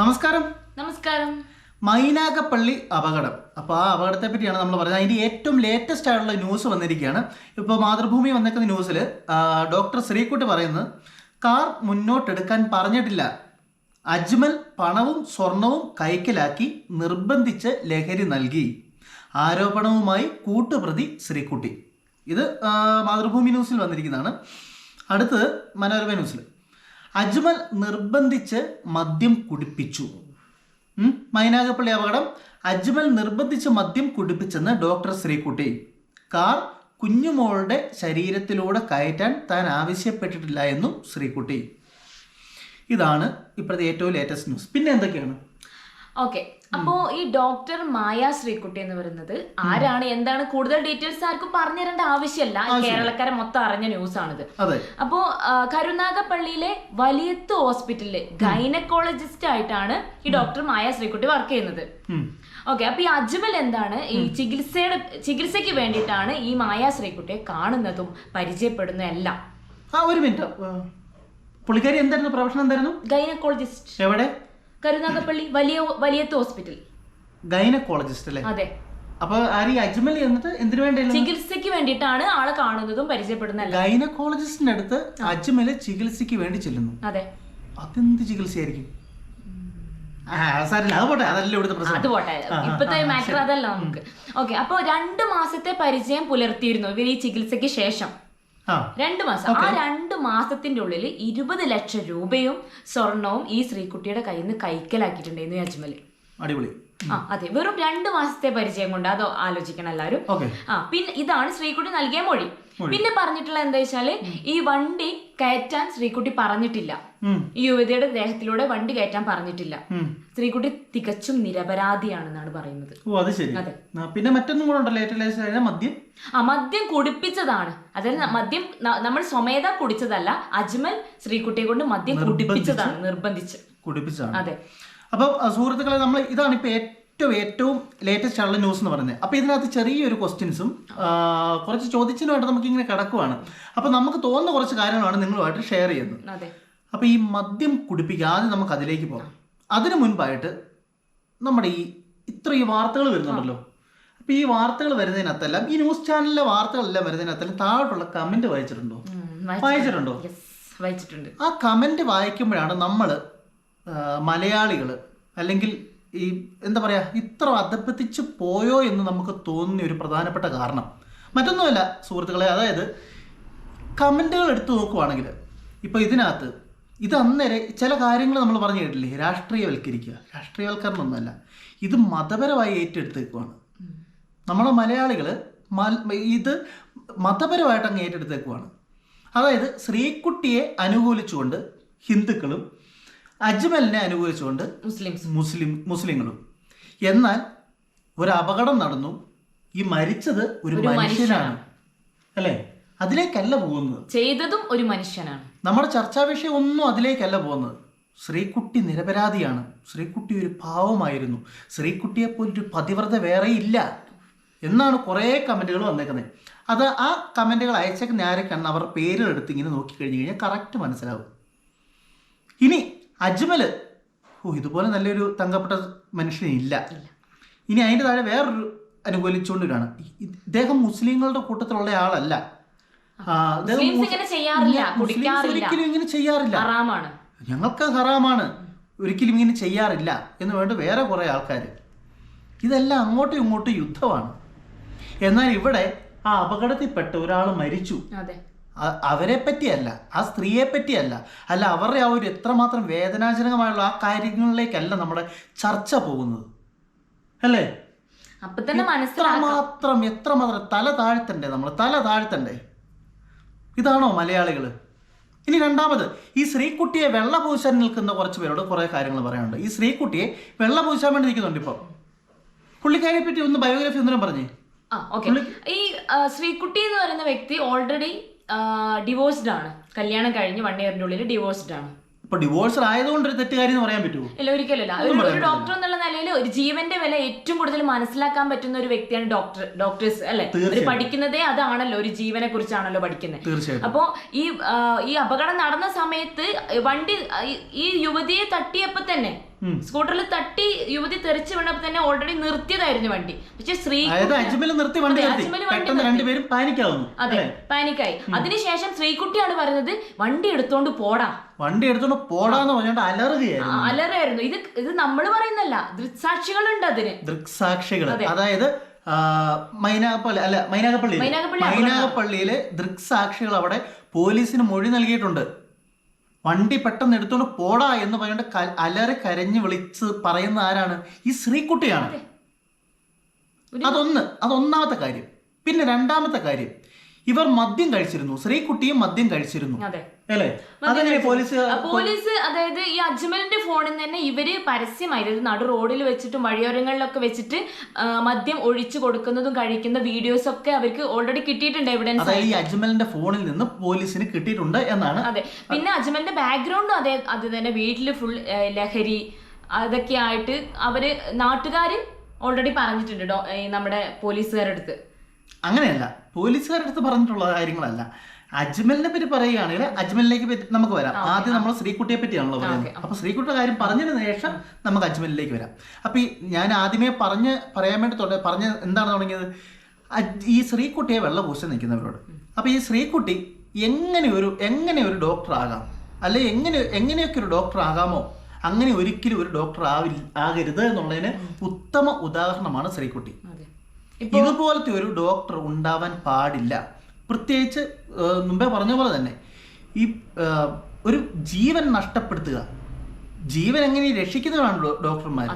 നമസ്കാരം. നമസ്കാരം. മൈനാകപ്പള്ളി അപകടം. അപ്പോൾ ആ അപകടത്തെ പറ്റിയാണ് നമ്മൾ പറയുന്നത് അതിന്റെ ഏറ്റവും ലേറ്റസ്റ്റ് ആയിട്ടുള്ള ന്യൂസ് വന്നിരിക്കുകയാണ്. ഇപ്പോൾ മാതൃഭൂമി വന്നേക്കുന്ന ന്യൂസിൽ ഡോക്ടർ ശ്രീക്കുട്ടി പറയുന്നത് കാർ മുന്നോട്ടെടുക്കാൻ പറഞ്ഞിട്ടില്ല. അജ്മൽ പണവും സ്വർണവും കൈക്കലാക്കി നിർബന്ധിച്ച് ലഹരി നൽകി. ആരോപണവുമായി കൂട്ടുപ്രതി ശ്രീക്കുട്ടി ഇത് മാതൃഭൂമി ന്യൂസിൽ വന്നിരിക്കുന്നതാണ്. അടുത്തത് മനോരമ ന്യൂസിൽ അജ്മൽ നിർബന്ധിച്ച് മദ്യം കുടിപ്പിച്ചു. മൈനാഗപ്പള്ളി അപകടം. അജ്മൽ നിർബന്ധിച്ച് മദ്യം കുടിപ്പിച്ചെന്ന് ഡോക്ടർ ശ്രീകുട്ടി. കാർ കുഞ്ഞുമോളുടെ ശരീരത്തിലൂടെ കയറ്റാൻ താൻ ആവശ്യപ്പെട്ടിട്ടില്ല എന്നും ശ്രീകുട്ടി. ഇതാണ് ഇപ്പോഴത്തെ ഏറ്റവും ലേറ്റസ്റ്റ് ന്യൂസ് പിന്നെ എന്തൊക്കെയാണ്? ഓക്കെ അപ്പോ ഈ ഡോക്ടർ മായ ശ്രീകുട്ടി എന്ന് പറയുന്നത് ആരാണ്? എന്താണ്? കൂടുതൽ ഡീറ്റെയിൽസ് ആർക്കും പറഞ്ഞു തരേണ്ട ആവശ്യമല്ല. കേരളക്കാരെ മൊത്തം അറിഞ്ഞ ന്യൂസ് ആണിത്. അപ്പോ കരുനാഗപ്പള്ളിയിലെ വലിയത്ത് ഹോസ്പിറ്റലിൽ ഗൈനക്കോളജിസ്റ്റ് ആയിട്ടാണ് ഈ ഡോക്ടർ മായ ശ്രീകുട്ടി വർക്ക് ചെയ്യുന്നത്. ഓക്കെ അപ്പൊ ഈ അജ്മൽ എന്താണ്? ഈ ചികിത്സയുടെ ചികിത്സയ്ക്ക് വേണ്ടിയിട്ടാണ് ഈ മായ ശ്രീകുട്ടിയെ കാണുന്നതും പരിചയപ്പെടുന്നതും എല്ലാം. ആ ഒരു മിനിറ്റ് പുള്ളിക്കാരി എന്തായിരുന്നു? പ്രൊഫഷൻ എന്തായിരുന്നു? ഗൈനക്കോളജിസ്റ്റ്. എവിടെ? കരുനാഗപ്പള്ളി വലിയ വലിയത്ത് ഹോസ്പിറ്റൽ. ഗൈനക്കോളജിസ്റ്റ് അല്ലേ? അതെ. അപ്പൊ ആര് അജ്മൽ എന്നിട്ട് എന്തിനു വേണ്ടി ചികിത്സയ്ക്ക് വേണ്ടിയിട്ടാണ് ആളെ കാണുന്നതും പരിചയപ്പെടുന്നതല്ല. ഗൈനക്കോളജിസ്റ്റിന്റെ അടുത്ത് അജ്മൽ ചികിത്സയ്ക്ക് വേണ്ടി ചെല്ലുന്നു. അതെ. അതെന്ത് ചികിത്സയായിരിക്കും? അത് പോട്ടെ ഇപ്പത്തെ മാറ്റർ അതല്ല നമുക്ക്. ഓക്കെ അപ്പൊ രണ്ട് മാസത്തെ പരിചയം പുലർത്തിയിരുന്നു ഇവർ ഈ ചികിത്സയ്ക്ക് ശേഷം. രണ്ട് മാസം. ആ രണ്ട് മാസത്തിന്റെ ഉള്ളിൽ ഇരുപത് ലക്ഷം രൂപയും സ്വർണവും ഈ ശ്രീകുട്ടിയുടെ കയ്യിൽ നിന്ന് കൈക്കലാക്കിയിട്ടുണ്ടായിരുന്നു അജ്മൽ അടിപൊളി. ആ അതെ. വെറും രണ്ട് മാസത്തെ പരിചയം കൊണ്ട് അതോ ആലോചിക്കണം എല്ലാവരും. ആ പിന്നെ ഇതാണ് ശ്രീകുട്ടി നൽകിയ മൊഴി. പിന്നെ പറഞ്ഞിട്ടുള്ള എന്താ വെച്ചാൽ ഈ വണ്ടി കയറ്റാൻ ശ്രീകുട്ടി പറഞ്ഞിട്ടില്ല. ഈ യുവതിയുടെ ദേഹത്തിലൂടെ വണ്ടി കയറ്റാൻ പറഞ്ഞിട്ടില്ല. ശ്രീകുട്ടി തികച്ചും നിരപരാധിയാണെന്നാണ് പറയുന്നത്. ഓ അത് ശരി. പിന്നെ മറ്റൊന്നും കൂടെ ഉണ്ടല്ലോ മദ്യം. ആ മദ്യം കുടിപ്പിച്ചതാണ്. അതായത് മദ്യം നമ്മൾ സ്വമേധ കുടിച്ചതല്ല അജ്മൽ ശ്രീകുട്ടിയെ കൊണ്ട് മദ്യം കുടിപ്പിച്ചതാണ് നിർബന്ധിച്ച്. കുടിപ്പിച്ചതാണ്. അതെ. അപ്പം സുഹൃത്തുക്കളെ നമ്മൾ ഇതാണ് ഇപ്പൊ ഏറ്റവും ഏറ്റവും ലേറ്റസ്റ്റ് ആയിട്ടുള്ള ന്യൂസ് എന്ന് പറയുന്നത്. അപ്പോൾ ഇതിനകത്ത് ചെറിയൊരു ക്വസ്റ്റ്യൻസും കുറച്ച് ചോദിച്ചതിനുമായിട്ട് നമുക്ക് ഇങ്ങനെ കിടക്കുവാണ്. അപ്പോൾ നമുക്ക് തോന്നുന്ന കുറച്ച് കാര്യങ്ങളാണ് നിങ്ങളുമായിട്ട് ഷെയർ ചെയ്യുന്നത്. അപ്പോൾ ഈ മദ്യം കുടിപ്പിക്കുക ആദ്യം നമുക്ക് അതിലേക്ക് പോകാം. അതിനു മുൻപായിട്ട് നമ്മുടെ ഈ ഇത്ര ഈ വാർത്തകൾ വരുന്നുണ്ടല്ലോ. അപ്പോൾ ഈ വാർത്തകൾ വരുന്നതിനകത്തെല്ലാം ഈ ന്യൂസ് ചാനലിലെ വാർത്തകളെല്ലാം വരുന്നതിനകത്തെല്ലാം താഴോട്ടുള്ള കമന്റ് വായിച്ചിട്ടുണ്ടോ? വായിച്ചിട്ടുണ്ടോ. വായിച്ചിട്ടുണ്ട്? ആ കമന്റ് വായിക്കുമ്പോഴാണ് നമ്മൾ മലയാളികൾ അല്ലെങ്കിൽ ഈ എന്താ പറയുക ഇത്ര അധപ്പതിച്ച് പോയോ എന്ന് നമുക്ക് തോന്നിയ ഒരു പ്രധാനപ്പെട്ട കാരണം. മറ്റൊന്നുമല്ല സുഹൃത്തുക്കളെ അതായത് കമന്റുകൾ എടുത്തു നോക്കുവാണെങ്കിൽ ഇപ്പോൾ ഇതിനകത്ത് ഇത് അന്നേരം ചില കാര്യങ്ങൾ നമ്മൾ പറഞ്ഞു കേട്ടില്ലേ രാഷ്ട്രീയവൽക്കരിക്കുക. രാഷ്ട്രീയവൽക്കരണമൊന്നുമല്ല. ഇത് മതപരമായി ഏറ്റെടുത്തേക്കുവാണ്. നമ്മളെ മലയാളികൾ ഇത് മതപരമായിട്ട് അങ്ങ് ഏറ്റെടുത്തേക്കുവാണ്. അതായത് ശ്രീകുട്ടിയെ അനുകൂലിച്ചുകൊണ്ട് ഹിന്ദുക്കളും അജ്മലിനെ അനുകൂലിച്ചുകൊണ്ട് മുസ്ലിംസ്. മുസ്ലിം മുസ്ലിങ്ങളും. എന്നാൽ ഒരു അപകടം നടന്നു. ഈ മരിച്ചത് ഒരു മനുഷ്യനാണ്. അല്ലേ? അതിലേക്കല്ല പോകുന്നത്. ചെയ്തതും ഒരു മനുഷ്യനാണ്. നമ്മുടെ ചർച്ചാ വിഷയം ഒന്നും അതിലേക്കല്ല പോകുന്നത്. ശ്രീകുട്ടി നിരപരാധിയാണ്. ശ്രീകുട്ടി ഒരു പാവമായിരുന്നു. ശ്രീകുട്ടിയെ പോലൊരു പതിവ്രത വേറെ ഇല്ല എന്നാണ് കുറേ കമന്റുകൾ വന്നേക്കുന്നത്. അത് ആ കമന്റുകൾ അയച്ചേക്കുന്ന ആരൊക്കെയാണ് അവർ പേരെടുത്ത് ഇങ്ങനെ നോക്കി നോക്കിക്കഴിഞ്ഞ് കഴിഞ്ഞാൽ കറക്റ്റ് മനസ്സിലാവും. ഇനി അജ്മൽ ഓ ഇതുപോലെ നല്ലൊരു തങ്കപ്പെട്ട മനുഷ്യനില്ല ഇനി അതിന്റെ താഴെ വേറൊരു അനുകൂലിച്ചുകൊണ്ടിരാണ്. ഇദ്ദേഹം മുസ്ലിങ്ങളുടെ കൂട്ടത്തിലുള്ള ആളല്ല. ഒരിക്കലും ഇങ്ങനെ ചെയ്യാറില്ല. ഞങ്ങൾക്ക് ഹറാമാണ്. ഒരിക്കലും ഇങ്ങനെ ചെയ്യാറില്ല എന്ന് വേണ്ട വേറെ കുറേ ആൾക്കാർ ഇതെല്ലാം അങ്ങോട്ടും ഇങ്ങോട്ടും യുദ്ധമാണ്. എന്നാൽ ഇവിടെ ആ അപകടത്തിൽപ്പെട്ട ഒരാൾ മരിച്ചു. അവരെ പറ്റിയല്ല ആ സ്ത്രീയെ പറ്റിയല്ല. അല്ല അവരുടെ ആ ഒരു എത്രമാത്രം വേദനാജനകമായുള്ള ആ കാര്യങ്ങളിലേക്കല്ല നമ്മുടെ ചർച്ച പോകുന്നത്. അല്ലേ? അപ്പൊ തന്നെ മനസ്സിലാക്കാം. എത്രമാത്രം എത്രമാത്രം തല താഴ്ത്തണ്ടേ നമ്മൾ തല താഴ്ത്തണ്ടേ? ഇതാണോ മലയാളികൾ ഇനി രണ്ടാമത് ഈ ശ്രീകുട്ടിയെ വെള്ള പൂശാൻ നിൽക്കുന്ന കുറച്ച് പേരോട് കുറേ കാര്യങ്ങൾ പറയാനുണ്ട്. ഈ ശ്രീകുട്ടിയെ വെള്ള പൂശാൻ വേണ്ടി നിൽക്കുന്നുണ്ട് ഇപ്പം. പുള്ളിക്കാരിയെ പറ്റി ഒന്ന് ബയോഗ്രഫി ഒന്നിനും പറഞ്ഞേ. ഈ ശ്രീകുട്ടി എന്ന് പറയുന്ന വ്യക്തി ഓൾറെഡി ഡിവോഴ്സ്ഡ് ആണ് കല്യാണം കഴിഞ്ഞ് വൺ ഇയറിന്റെ ഉള്ളിൽ ഡിവോഴ്സ്ഡ് ആണ് ഇപ്പൊ ഡിവോഴ്സ് ആയതുകൊണ്ട് ഒരു തെറ്റുകാരി എന്ന് പറയാൻ പറ്റുമോ ഇല്ല ഒരിക്കലല്ല ഒരു ഡോക്ടർ എന്നുള്ള നിലയിൽ ഒരു ജീവന്റെ വില ഏറ്റവും കൂടുതൽ മനസ്സിലാക്കാൻ പറ്റുന്ന ഒരു വ്യക്തിയാണ് ഡോക്ടർ ഡോക്ടേഴ്സ് അല്ലെ? ഒരു പഠിക്കുന്നതേ അതാണല്ലോ ഒരു ജീവനെ കുറിച്ചാണല്ലോ പഠിക്കുന്നത്. അപ്പോ ഈ ഈ അപകടം നടന്ന സമയത്ത് വണ്ടി ഈ യുവതിയെ തട്ടിയപ്പോ തന്നെ സ്കൂട്ടറിൽ തട്ടി യുവതി തെറിച്ച് വീണപ്പോ തന്നെ ഓൾറെഡി നിർത്തിയതായിരുന്നു വണ്ടി. പക്ഷെ ശ്രീ അതായത് അജ്മൽ നിർത്തി വണ്ടി അതെ, വണ്ടി പെട്ടെന്ന് രണ്ടുപേരും പാനിക്കാവുന്നു. അതെ പാനിക്കായി. അതിനുശേഷം ശ്രീകുട്ടിയാണ് പറയുന്നത് വണ്ടി എടുത്തോണ്ട് പോടാ. വണ്ടി എടുത്തോണ്ട് പോടാന്ന് പറഞ്ഞോണ്ട് അലറുകയായിരുന്നു. അലറായിരുന്നു ഇത് ഇത് നമ്മൾ പറയുന്നല്ല ദൃക്സാക്ഷികളുണ്ട് അതിന്. ദൃക്സാക്ഷികൾ. അതായത് മൈനാഗപ്പള്ളി അല്ല മൈനാഗപ്പള്ളി മൈനാഗപ്പള്ളിയിലെ ദൃക്സാക്ഷികൾ അവിടെ പോലീസിന് മൊഴി നൽകിയിട്ടുണ്ട്. വണ്ടി പെട്ടെന്ന് എടുത്തോണ്ട് പോടാ എന്ന് പറഞ്ഞുകൊണ്ട് അലറി കരഞ്ഞ് വിളിച്ച് പറയുന്ന ആരാണ്? ഈ ശ്രീകുട്ടിയാണ്. അതൊന്ന് അതൊന്നാമത്തെ കാര്യം. പിന്നെ രണ്ടാമത്തെ കാര്യം. ഇവർ മദ്യം കഴിച്ചിരുന്നു. ശ്രീകുട്ടിയും മദ്യം കഴിച്ചിരുന്നു. അല്ലേ? അതെങ്ങനെ പോലീസ് പോലീസ് അതായത് ഈ അജ്മലിന്റെ ഫോണിൽ നിന്ന് തന്നെ ഇവർ പരസ്യമായിരുന്നു. നടു റോഡിൽ വെച്ചിട്ടും വഴിയോരങ്ങളിലൊക്കെ വെച്ചിട്ട് മദ്യം ഒഴിച്ചു കൊടുക്കുന്നതും കഴിക്കുന്ന വീഡിയോസ് ഒക്കെ അവർക്ക് ഓൾറെഡി കിട്ടിയിട്ടുണ്ട് എവിഡൻസ് ഈ അജ്മലിന്റെ ഫോണിൽ നിന്ന് പോലീസിന് കിട്ടിയിട്ടുണ്ട് എന്നാണ്. അതെ. പിന്നെ അജ്മലിന്റെ ബാക്ക്ഗ്രൗണ്ടും അതേ അത് തന്നെ. വീട്ടിൽ ഫുൾ ലഹരി അതൊക്കെ ആയിട്ട് അവർ നാട്ടുകാര് ഓൾറെഡി പറഞ്ഞിട്ടുണ്ട് നമ്മുടെ പോലീസുകാരുടെ അടുത്ത് അങ്ങനെയല്ല. പോലീസുകാരുടെ അടുത്ത് പറഞ്ഞിട്ടുള്ള കാര്യങ്ങളല്ല. അജ്മലിനെ പറ്റി പറയുകയാണെങ്കിൽ അജ്മലിലേക്ക് പറ്റി നമുക്ക് വരാം. ആദ്യം നമ്മൾ ശ്രീകുട്ടിയെ പറ്റിയാണല്ലോ പറയുന്നത്. അപ്പൊ ശ്രീകുട്ടിയുടെ കാര്യം പറഞ്ഞതിന് ശേഷം നമുക്ക് അജ്മലിലേക്ക് വരാം. അപ്പൊ ഈ ഞാൻ ആദ്യമേ പറഞ്ഞ് പറയാൻ വേണ്ടി തുടങ്ങി പറഞ്ഞ എന്താണ് തുടങ്ങിയത്? ഈ ശ്രീകുട്ടിയെ വെള്ള പൂശ നിൽക്കുന്നവരോട്. അപ്പൊ ഈ ശ്രീകുട്ടി എങ്ങനെ ഒരു എങ്ങനെ ഒരു ഡോക്ടർ ആകാം? അല്ലെ എങ്ങനെ എങ്ങനെയൊക്കെ ഒരു ഡോക്ടർ ആകാമോ? അങ്ങനെ ഒരിക്കലും ഒരു ഡോക്ടർ ആവില്ല ആകരുത് എന്നുള്ളതിന് ഉത്തമ ഉദാഹരണമാണ് ശ്രീകുട്ടി. ഇതുപോലത്തെ ഒരു ഡോക്ടർ ഉണ്ടാവാൻ പാടില്ല. പ്രത്യേകിച്ച് മുമ്പേ പറഞ്ഞ പോലെ തന്നെ ഈ ഒരു ജീവൻ നഷ്ടപ്പെടുത്തുക. ജീവൻ എങ്ങനെ രക്ഷിക്കുന്നതാണ് ഡോക്ടർമാർ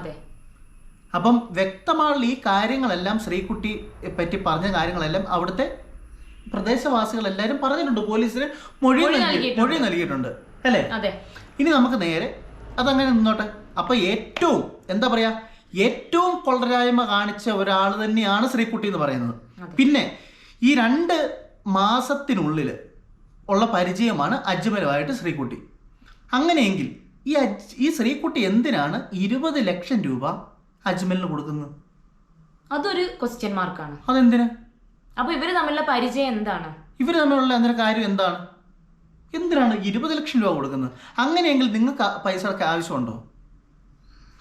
അപ്പം വ്യക്തമായുള്ള ഈ കാര്യങ്ങളെല്ലാം ശ്രീകുട്ടി പറ്റി പറഞ്ഞ കാര്യങ്ങളെല്ലാം അവിടുത്തെ പ്രദേശവാസികൾ എല്ലാവരും പറഞ്ഞിട്ടുണ്ട്. പോലീസിന് മൊഴി മൊഴി നൽകിയിട്ടുണ്ട്. അല്ലേ? ഇനി നമുക്ക് നേരെ അതങ്ങനെ നിന്നോട്ടെ. അപ്പൊ ഏറ്റവും എന്താ പറയാ ഏറ്റവും കൊള്ളരായ്മ കാണിച്ച ഒരാൾ തന്നെയാണ് ശ്രീക്കുട്ടി എന്ന് പറയുന്നത്. പിന്നെ ഈ രണ്ട് മാസത്തിനുള്ളിൽ ഉള്ള പരിചയമാണ് അജ്മലുമായിട്ട് ശ്രീക്കുട്ടി അങ്ങനെയെങ്കിൽ ഈ അജ് ഈ ശ്രീക്കുട്ടി എന്തിനാണ് ഇരുപത് ലക്ഷം രൂപ അജ്മലിന് കൊടുക്കുന്നത്? അതൊരു ക്വസ്റ്റ്യൻ മാർക്കാണ് അതെന്തിനാ? അപ്പൊ ഇവർ തമ്മിലുള്ള പരിചയം എന്താണ്? ഇവർ തമ്മിലുള്ള എന്തൊരു കാര്യം എന്താണ്? എന്തിനാണ് ഇരുപത് ലക്ഷം രൂപ കൊടുക്കുന്നത്? അങ്ങനെയെങ്കിൽ നിങ്ങൾക്ക് പൈസ ആവശ്യമുണ്ടോ?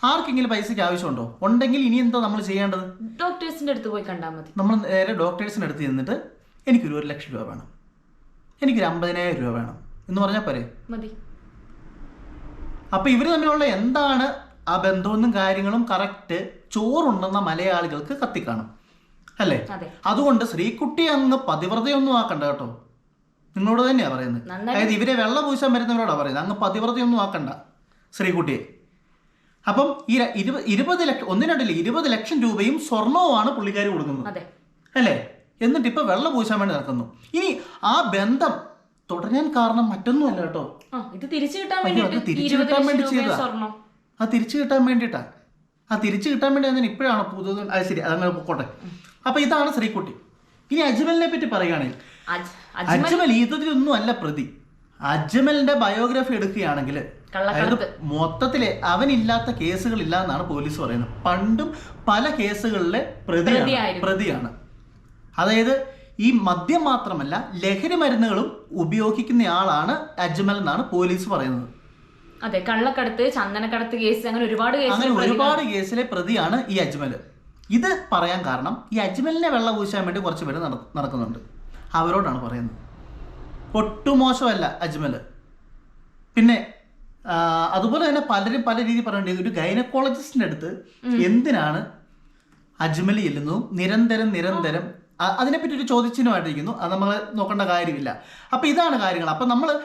ആർക്കെങ്കിലും പൈസയ്ക്ക് ആവശ്യമുണ്ടോ? ഉണ്ടെങ്കിൽ ഇനി എന്താ നമ്മൾ ചെയ്യേണ്ടത്? ഡോക്ടേഴ്സിന്റെ അടുത്ത് പോയി കണ്ടാൽ മതി. നമ്മൾ നേരെ ഡോക്ടേഴ്സിന്റെ അടുത്ത് ചെന്നിട്ട് എനിക്കൊരു ഒരു ലക്ഷം രൂപ വേണം. എനിക്കൊരു അമ്പതിനായിരം രൂപ വേണം. എന്ന് പറഞ്ഞാൽ പോരെ? മതി. അപ്പൊ ഇവർ തമ്മിലുള്ള എന്താണ് ആ ബന്ധവും കാര്യങ്ങളും കറക്റ്റ് ചോറുണ്ടെന്ന മലയാളികൾക്ക് കത്തിക്കാണും. അല്ലേ? അതുകൊണ്ട് ശ്രീകുട്ടി അങ്ങ് പതിവ്രതയൊന്നും ആക്കണ്ട കേട്ടോ. നിങ്ങളോട് തന്നെയാ പറയുന്നത്. അതായത് ഇവരെ വെള്ള പൂശാൻ വരുന്നവരോടാ പറയുന്നത്. അങ്ങ് പതിവ്രതയൊന്നും ആക്കണ്ട ശ്രീകുട്ടിയെ. അപ്പം ഈ ഇരുപത് ഇരുപത് ലക്ഷം ഒന്നിനടില്ല ഇരുപത് ലക്ഷം രൂപയും സ്വർണവുമാണ് പുള്ളിക്കാരി കൊടുക്കുന്നത്. അല്ലേ? എന്നിട്ട് ഇപ്പൊ വെള്ളം പൂശാൻ വേണ്ടി നടക്കുന്നു. ഇനി ആ ബന്ധം തുടരാൻ കാരണം മറ്റൊന്നുമല്ല കേട്ടോ. ആ ഇത് തിരിച്ചു കിട്ടാൻ വേണ്ടിട്ടാ തിരിച്ചു കിട്ടാൻ വേണ്ടി ചെയ്തതാ. ആ തിരിച്ചു കിട്ടാൻ വേണ്ടിയിട്ടാ. ആ തിരിച്ചു കിട്ടാൻ വേണ്ടി ഞാൻ ഇപ്പോഴാണ് പുതു അത് ശരി അതങ്ങനെ പൊക്കോട്ടെ. അപ്പൊ ഇതാണ് ശ്രീകുട്ടി. ഇനി അജ്മലിനെ പറ്റി പറയുകയാണെങ്കിൽ അജ്മൽ ഇതിലൊന്നും അല്ല പ്രതി. അജ്മലിന്റെ ബയോഗ്രഫി എടുക്കുകയാണെങ്കിൽ അതായത് മൊത്തത്തിൽ അവനില്ലാത്ത കേസുകൾ ഇല്ല എന്നാണ് പോലീസ് പറയുന്നത്. പണ്ടും പല കേസുകളിലെ പ്രതിയാണ് പ്രതിയാണ്. അതായത് ഈ മദ്യം മാത്രമല്ല ലഹരി മരുന്നുകളും ഉപയോഗിക്കുന്ന ആളാണ് അജ്മൽ എന്നാണ് പോലീസ് പറയുന്നത്. അതെ കള്ളക്കടത്ത് ചന്ദനക്കടത്ത് കേസ് അങ്ങനെ ഒരുപാട് അങ്ങനെ ഒരുപാട് കേസിലെ പ്രതിയാണ് ഈ അജ്മൽ. ഇത് പറയാൻ കാരണം ഈ അജ്മലിനെ വെള്ളം പൂശാൻ വേണ്ടി കുറച്ച് പേര് നടക്കുന്നുണ്ട്. അവരോടാണ് പറയുന്നത്. ഒട്ടും മോശമല്ല അജ്മൽ. പിന്നെ അതുപോലെ തന്നെ പലരും പല രീതിയിൽ പറയേണ്ടത് ഒരു ഗൈനക്കോളജിസ്റ്റിന്റെ അടുത്ത് എന്തിനാണ് അജ്മലി ചെല്ലുന്നു നിരന്തരം നിരന്തരം അതിനെപ്പറ്റി ഒരു ചോദ്യചിഹ്നമായിട്ടിരിക്കുന്നു. അത് നമ്മൾ നോക്കേണ്ട കാര്യമില്ല. അപ്പൊ ഇതാണ് കാര്യങ്ങൾ. അപ്പൊ നമ്മൾ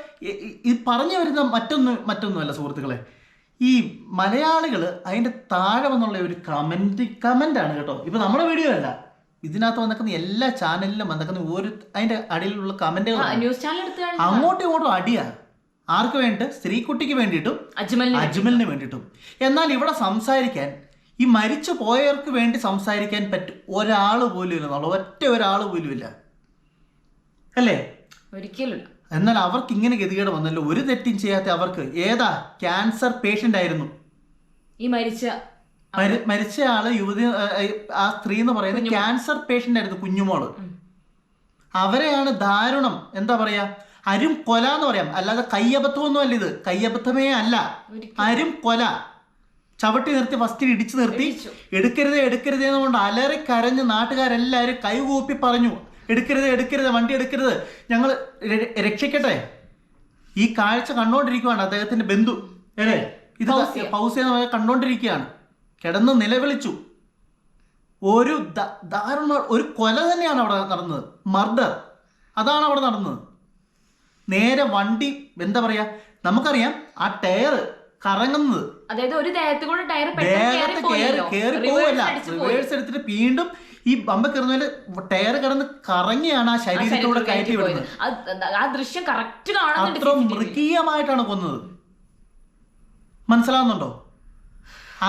ഈ പറഞ്ഞു വരുന്ന മറ്റൊന്നും മറ്റൊന്നുമല്ല സുഹൃത്തുക്കളെ. ഈ മലയാളികൾ അതിന്റെ താഴെ വന്നുള്ള ഒരു കമന്റ് കമന്റ് ആണ് കേട്ടോ. ഇപ്പൊ നമ്മുടെ വീഡിയോ അല്ല. ഇതിനകത്ത് വന്നിക്കുന്ന എല്ലാ ചാനലിലും വന്നിക്കുന്ന ഒരു അതിന്റെ അടിയിലുള്ള കമന്റുകൾ അങ്ങോട്ടും ഇങ്ങോട്ടും അടിയാ. ആർക്ക് വേണ്ടിട്ട്? സ്ത്രീക്കുട്ടിക്ക് വേണ്ടിയിട്ടും അജ്മലിന് വേണ്ടിയിട്ടും. എന്നാൽ ഇവിടെ സംസാരിക്കാൻ ഈ മരിച്ചു പോയവർക്ക് വേണ്ടി സംസാരിക്കാൻ പറ്റും ഒരാൾ പോലും ഇല്ല. എന്നുള്ള ഒറ്റ ഒരാൾ പോലും ഇല്ല. അല്ലേ? ഒരിക്കലും എന്നാൽ അവർക്ക് ഇങ്ങനെ ഗതികേട് വന്നല്ലോ. ഒരു തെറ്റും ചെയ്യാത്ത അവർക്ക് ഏതാ? ക്യാൻസർ പേഷ്യന്റ് ആയിരുന്നു. ഈ മരിച്ച മരി- മരിച്ച ആൾ യുവതി ആ, ആ സ്ത്രീ എന്ന് പറയുന്നത് ക്യാൻസർ പേഷ്യന്റ് ആയിരുന്നു കുഞ്ഞുമോൾ. അവരെയാണ് ദാരുണം. എന്താ പറയാ? അരും കൊല എന്ന് പറയാം. അല്ലാതെ കയ്യബദ്ധമൊന്നും അല്ല ഇത്. കയ്യബദ്ധമേ അല്ല. അരും കൊല. ചവിട്ടി നിർത്തി ഫസ്റ്റ് ഇടിച്ചു നിർത്തി. എടുക്കരുത് എടുക്കരുതേ എന്നുകൊണ്ട് അലറി കരഞ്ഞ് നാട്ടുകാരെല്ലാവരും കൈകൂപ്പി പറഞ്ഞു. എടുക്കരുത് എടുക്കരുത് വണ്ടി എടുക്കരുത്. ഞങ്ങൾ രക്ഷിക്കട്ടെ. ഈ കാഴ്ച കണ്ടോണ്ടിരിക്കുകയാണ് അദ്ദേഹത്തിന്റെ ബന്ധു. അല്ലേ ഇത് ഫൗസിയ. ഫൗസിയ എന്ന് പറഞ്ഞാൽ കണ്ടോണ്ടിരിക്കുകയാണ്. കിടന്ന് നിലവിളിച്ചു. ഒരു ദാരുണ ഒരു കൊല തന്നെയാണ് അവിടെ നടന്നത്. മർഡർ. അതാണ് അവിടെ നടന്നത്. നേരെ വണ്ടി എന്താ പറയാ നമുക്കറിയാം ആ ടയർ കറങ്ങുന്നത്. അതായത് ഒരു ദേഹത്ത് കയറി പോവല്ല. റിവേഴ്സ് എടുത്തിട്ട് വീണ്ടും ഈ ബമ്പ കയറുന്നതിൽ ടയർ കിടന്ന് കറങ്ങിയാണ് ആ ശരീരത്തിലൂടെ കയറ്റി വിടുന്നത്. ആ ദൃശ്യം കറക്റ്റ് അത്ര മൃഗീയമായിട്ടാണ് കൊന്നത്. മനസ്സിലാവുന്നുണ്ടോ?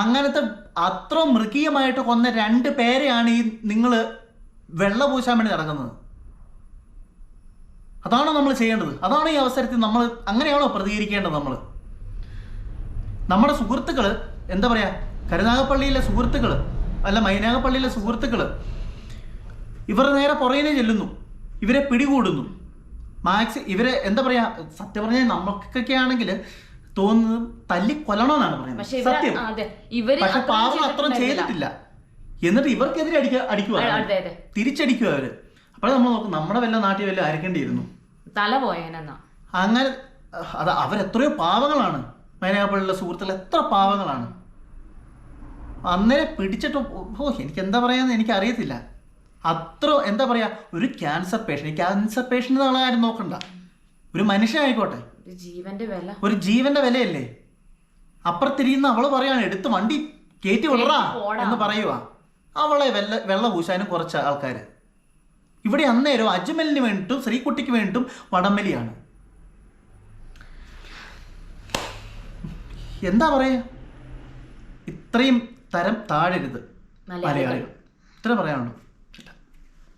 അങ്ങനത്തെ അത്ര മൃഗീയമായിട്ട് കൊന്ന രണ്ട് പേരെയാണ് ഈ നിങ്ങൾ വെള്ള പൂശാൻ വേണ്ടി നടക്കുന്നത്. അതാണോ നമ്മൾ ചെയ്യേണ്ടത്. അതാണ് ഈ അവസരത്തിൽ നമ്മൾ അങ്ങനെയാണോ പ്രതികരിക്കേണ്ടത് നമ്മൾ? നമ്മുടെ സുഹൃത്തുക്കൾ എന്താ പറയാ? കരുനാഗപ്പള്ളിയിലെ സുഹൃത്തുക്കൾ അല്ല മൈനാഗപ്പള്ളിയിലെ സുഹൃത്തുക്കൾ ഇവർ നേരെ പുറകിനെ ചെല്ലുന്നു. ഇവരെ പിടികൂടുന്നു. മാക്സ് ഇവരെ എന്താ പറയാ? സത്യം പറഞ്ഞാൽ നമുക്കൊക്കെ ആണെങ്കിൽ തോന്നുന്നത് തല്ലി കൊല്ലണമെന്നാണ് പറയുന്നത് സത്യം. പക്ഷെ പാവം അത്ര ചെയ്തിട്ടില്ല. എന്നിട്ട് ഇവർക്കെതിരെ അടിക്കുക അടിക്കുക തിരിച്ചടിക്കുക അവർ. അപ്പോൾ നമ്മൾ നോക്കും നമ്മുടെ വല്ല നാട്ടിൽ വല്ല അരക്കേണ്ടിയിരുന്നു? തല പോയേനെന്നാ. അങ്ങനെ അത് അവരെത്രയോ പാവങ്ങളാണ്. മൈനാഗപ്പള്ളിയിലെ സുഹൃത്തുക്കൾ എത്ര പാവങ്ങളാണ്. അന്നേരം പിടിച്ചിട്ട് ഓ എനിക്ക് എന്താ പറയാന്ന് എനിക്ക് അറിയത്തില്ല അത്ര എന്താ പറയാ ഒരു ക്യാൻസർ പേഷ്യന്റ് ക്യാൻസർ പേഷ്യന്റ് എന്നുള്ള കാര്യം നോക്കണ്ട. ഒരു മനുഷ്യനായിക്കോട്ടെ ജീവന്റെ വില. ഒരു ജീവന്റെ വിലയല്ലേ. അപ്പുറത്തിരിക്കുന്ന അവൾ പറയാണ് എടുത്ത് വണ്ടി കേറ്റി വിടറാ എന്ന് പറയുക അവളെ വെള്ള വെള്ള പൂശാനും കുറച്ച് ആൾക്കാർ ഇവിടെ അന്നേരം അജ്മലിന് വേണ്ടിയിട്ടും ശ്രീകുട്ടിക്ക് വേണ്ടിയിട്ടും വടംവലിയാണ്. എന്താ പറയാ? ഇത്രയും തരം താഴരുത്. മലയാളികൾ. ഇത്ര പറയാനുള്ളൂ.